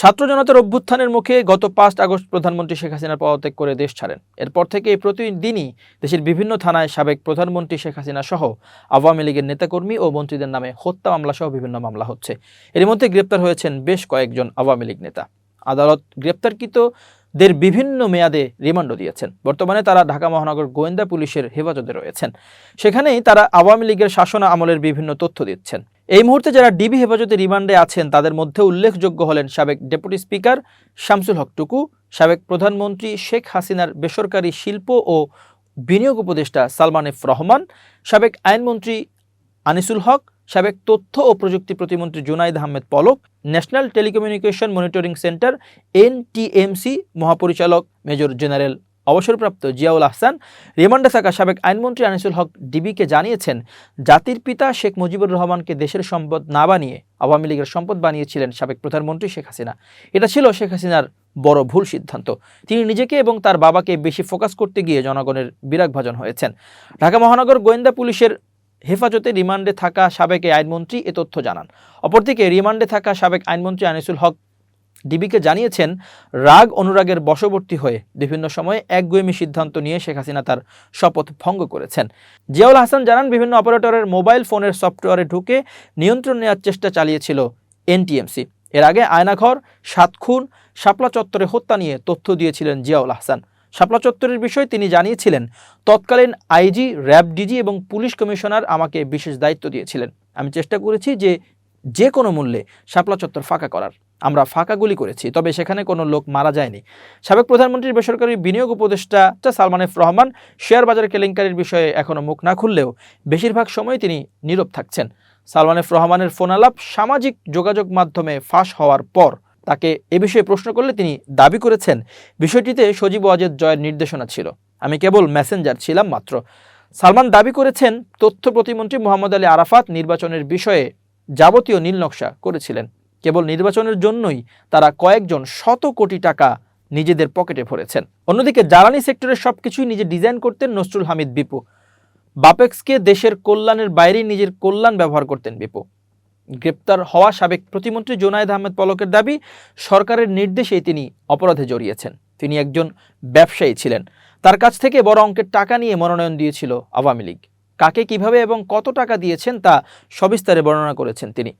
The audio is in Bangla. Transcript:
ছাত্র জনতার অভ্যুত্থানের মুখে গত পাঁচ আগস্ট প্রধানমন্ত্রী শেখ হাসিনা পদত্যাগ করে দেশ ছাড়েন। এরপর থেকে প্রতিদিনই দেশের বিভিন্ন থানায় সাবেক প্রধানমন্ত্রী শেখ হাসিনা সহ আওয়ামী লীগের নেতাকর্মী ও মন্ত্রীদের নামে হত্যা মামলা সহ বিভিন্ন মামলা হচ্ছে। এর মধ্যে গ্রেপ্তার হয়েছেন বেশ কয়েকজন আওয়ামী লীগ নেতা। আদালত গ্রেপ্তারকৃতদের বিভিন্ন মেয়াদে রিমান্ডও দিয়েছেন। বর্তমানে তারা ঢাকা মহানগর গোয়েন্দা পুলিশের হেফাজতে রয়েছেন। সেখানেই তারা আওয়ামী লীগের শাসন আমলের বিভিন্ন তথ্য দিচ্ছেন। এই মুহূর্তে যারা ডিবি হেফাজতে রিমান্ডে আছেন, তাদের মধ্যে উল্লেখযোগ্য হলেন সাবেক ডেপুটি স্পিকার শামসুল হক টুকু, সাবেক প্রধানমন্ত্রী শেখ হাসিনার বেসরকারি শিল্প ও বিনিয়োগ উপদেষ্টা সালমান এফ রহমান, সাবেক আইনমন্ত্রী আনিসুল হক, সাবেক তথ্য ও প্রযুক্তি প্রতিমন্ত্রী Junaid Ahmed Palak, national telecommunication monitoring centre NTMC, মহাপরিচালক মেজর জেনারেল অবসরপ্রাপ্ত জিয়াউল আহসান, রিমান্ডে থাকা সাবেক আইনমন্ত্রী আনিসুল হক ডিবিকে জানিয়েছেন, জাতির পিতা শেখ মুজিবুর রহমানকে দেশের সম্পদ না বানিয়ে আওয়ামী লীগের সম্পদ বানিয়েছিলেন সাবেক প্রধানমন্ত্রী শেখ হাসিনা। এটা ছিল শেখ হাসিনার বড় ভুল সিদ্ধান্ত। তিনি নিজেকে এবং তার বাবাকে বেশি ফোকাস করতে গিয়ে জনগণের বিরাগভাজন হয়েছেন। ঢাকা মহানগর গোয়েন্দা পুলিশের হেফাজতে রিমান্ডে থাকা সাবেক আইনমন্ত্রী এ তথ্য জানান। অপরদিকে রিমান্ডে থাকা সাবেক আইনমন্ত্রী আনিসুল হক ডিবিকে জানিয়েছেন, রাগ অনুরাগের বশবর্তী হয়ে বিভিন্ন সময়ে একগুয়েমি সিদ্ধান্ত নিয়ে শেখ হাসিনা তার শপথ ভঙ্গ করেছেন। জিয়াউল হাসান জানান, বিভিন্ন অপারেটরের মোবাইল ফোনের সফটওয়্যারে ঢুকে নিয়ন্ত্রণ নেওয়ার চেষ্টা চালিয়েছিল এনটিএমসি। এর আগে আয়নাঘর সাতখুন শাপলা চত্বরে হত্যা নিয়ে তথ্য দিয়েছিলেন জিয়াউল হাসান। শাপলা চত্বরের বিষয়ে তিনি জানিয়েছিলেন, তৎকালীন আইজি, র্যাব ডিজি এবং পুলিশ কমিশনার আমাকে বিশেষ দায়িত্ব দিয়েছিলেন। আমি চেষ্টা করেছি যে যে কোনো মূল্যে শাপলা চত্বর ফাঁকা করার। আমরা ফাঁকা গুলি করেছি, তবে সেখানে কোনো লোক মারা যায়নি। সাবেক প্রধানমন্ত্রীর বেসরকারি বিনিয়োগ উপদেষ্টা সালমান এফ রহমান শেয়ার বাজার কেলেঙ্কারির বিষয়ে এখনও মুখ না খুললেও বেশিরভাগ সময় তিনি নীরব থাকছেন। সালমান এফ রহমানের ফোনালাপ সামাজিক যোগাযোগ মাধ্যমে ফাঁস হওয়ার পর তাকে এ বিষয়ে প্রশ্ন করলে তিনি দাবি করেছেন, বিষয়টিতে সজীব ওয়াজেদ জয়ের নির্দেশনা ছিল। আমি কেবল মেসেঞ্জার ছিলাম মাত্র। সালমান দাবি করেছেন, তথ্য প্রতিমন্ত্রী মোহাম্মদ আলী আরাফাত নির্বাচনের বিষয়ে যাবতীয় নীল নকশা করেছিলেন। কেবল নির্বাচনের জন্যই তারা কয়েকজন শত কোটি টাকা নিজেদের পকেটে ভরেছেন। অন্যদিকে জ্বালানি সেক্টরের সব কিছুই নিজে ডিজাইন করতেন নসরুল হামিদ বিপু। বাপেক্সকে দেশের কল্যাণের বাইরেই নিজের কল্যাণ ব্যবহার করতেন বিপু। গ্রেপ্তার হওয়া সাবেক প্রতিমন্ত্রী জোনায়েদ আহমেদ পলকের দাবি, সরকারের নির্দেশেই তিনি অপরাধে জড়িয়েছেন। তিনি একজন ব্যবসায়ী ছিলেন। তার কাছ থেকে বড় অঙ্কের টাকা নিয়ে মনোনয়ন দিয়েছিল আওয়ামী লীগ। কাকে কীভাবে এবং কত টাকা দিয়েছেন তা সবিস্তারে বর্ণনা করেছেন তিনি।